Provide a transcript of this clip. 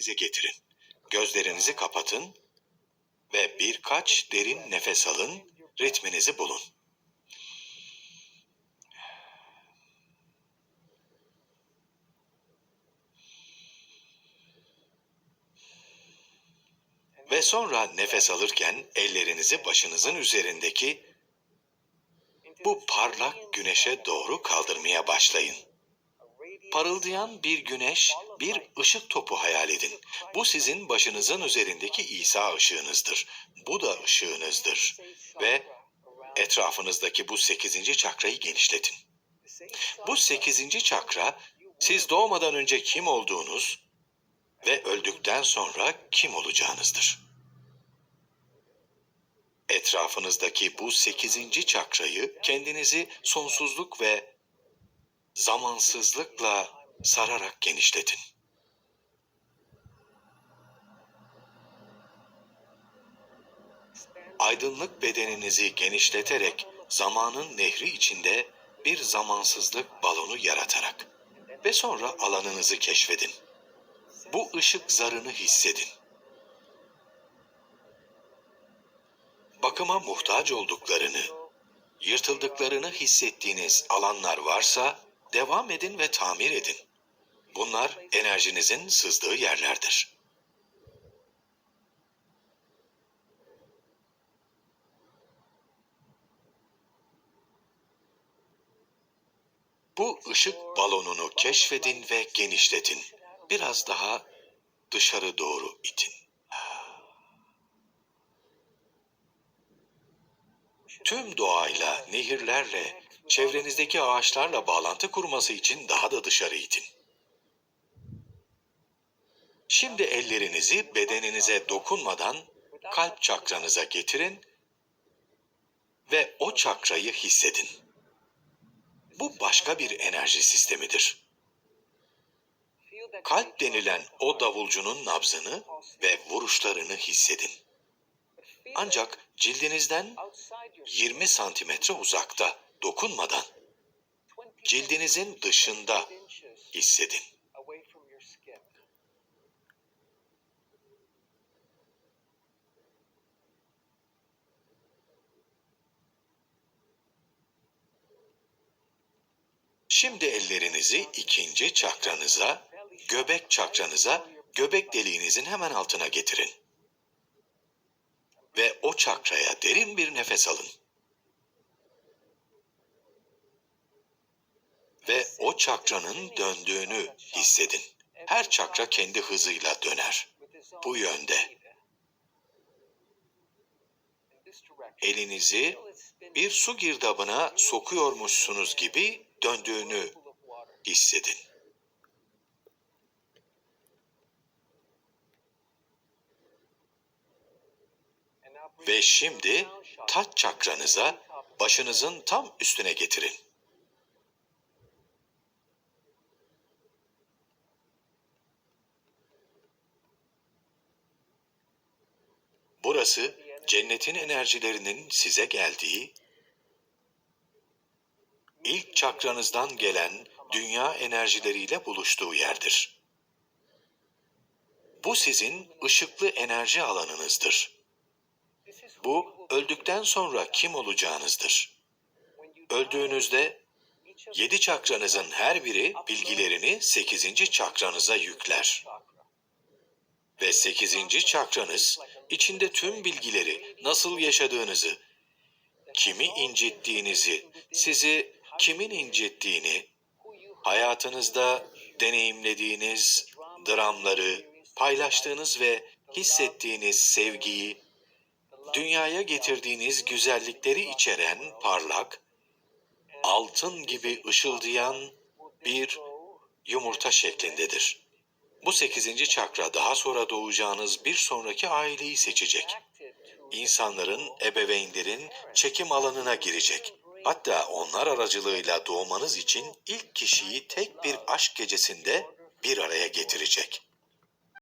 kendinize getirin. Gözlerinizi kapatın ve birkaç derin nefes alın, ritminizi bulun. Ve sonra nefes alırken ellerinizi başınızın üzerindeki bu parlak güneşe doğru kaldırmaya başlayın. Parıldayan bir güneş, bir ışık topu hayal edin. Bu sizin başınızın üzerindeki İsa ışığınızdır. Bu da ışığınızdır. Ve etrafınızdaki bu sekizinci çakrayı genişletin. Bu sekizinci çakra, siz doğmadan önce kim olduğunuz ve öldükten sonra kim olacağınızdır. Etrafınızdaki bu sekizinci çakrayı kendinizi sonsuzluk ve zamansızlıkla sararak genişletin. Aydınlık bedeninizi genişleterek zamanın nehri içinde bir zamansızlık balonu yaratarak ve sonra alanınızı keşfedin. Bu ışık zarını hissedin. Bakıma muhtaç olduklarını, yırtıldıklarını hissettiğiniz alanlar varsa devam edin ve tamir edin. Bunlar enerjinizin sızdığı yerlerdir. Bu ışık balonunu keşfedin ve genişletin. Biraz daha dışarı doğru itin. Tüm doğayla, nehirlerle, çevrenizdeki ağaçlarla bağlantı kurması için daha da dışarı itin. Şimdi ellerinizi bedeninize dokunmadan kalp çakranıza getirin ve o çakrayı hissedin. Bu başka bir enerji sistemidir. Kalp denilen o davulcunun nabzını ve vuruşlarını hissedin. Ancak cildinizden 20 santimetre uzakta, dokunmadan, cildinizin dışında hissedin. Şimdi ellerinizi ikinci çakranıza, göbek çakranıza, göbek deliğinizin hemen altına getirin. Ve o çakraya derin bir nefes alın. Ve o çakranın döndüğünü hissedin. Her çakra kendi hızıyla döner. Bu yönde. Elinizi bir su girdabına sokuyormuşsunuz gibi döndüğünü hissedin. Ve şimdi taç çakranıza başınızın tam üstüne getirin. Burası cennetin enerjilerinin size geldiği, ilk çakranızdan gelen dünya enerjileriyle buluştuğu yerdir. Bu sizin ışıklı enerji alanınızdır. Bu öldükten sonra kim olacağınızdır. Öldüğünüzde yedi çakranızın her biri bilgilerini sekizinci çakranıza yükler. Ve sekizinci çakranız içinde tüm bilgileri nasıl yaşadığınızı, kimi incittiğinizi, sizi kimin incittiğini, hayatınızda deneyimlediğiniz dramları, paylaştığınız ve hissettiğiniz sevgiyi, dünyaya getirdiğiniz güzellikleri içeren parlak, altın gibi ışıldayan bir yumurta şeklindedir. Bu sekizinci çakra daha sonra doğacağınız bir sonraki aileyi seçecek. İnsanların, ebeveynlerin çekim alanına girecek. Hatta onlar aracılığıyla doğmanız için ilk kişiyi tek bir aşk gecesinde bir araya getirecek.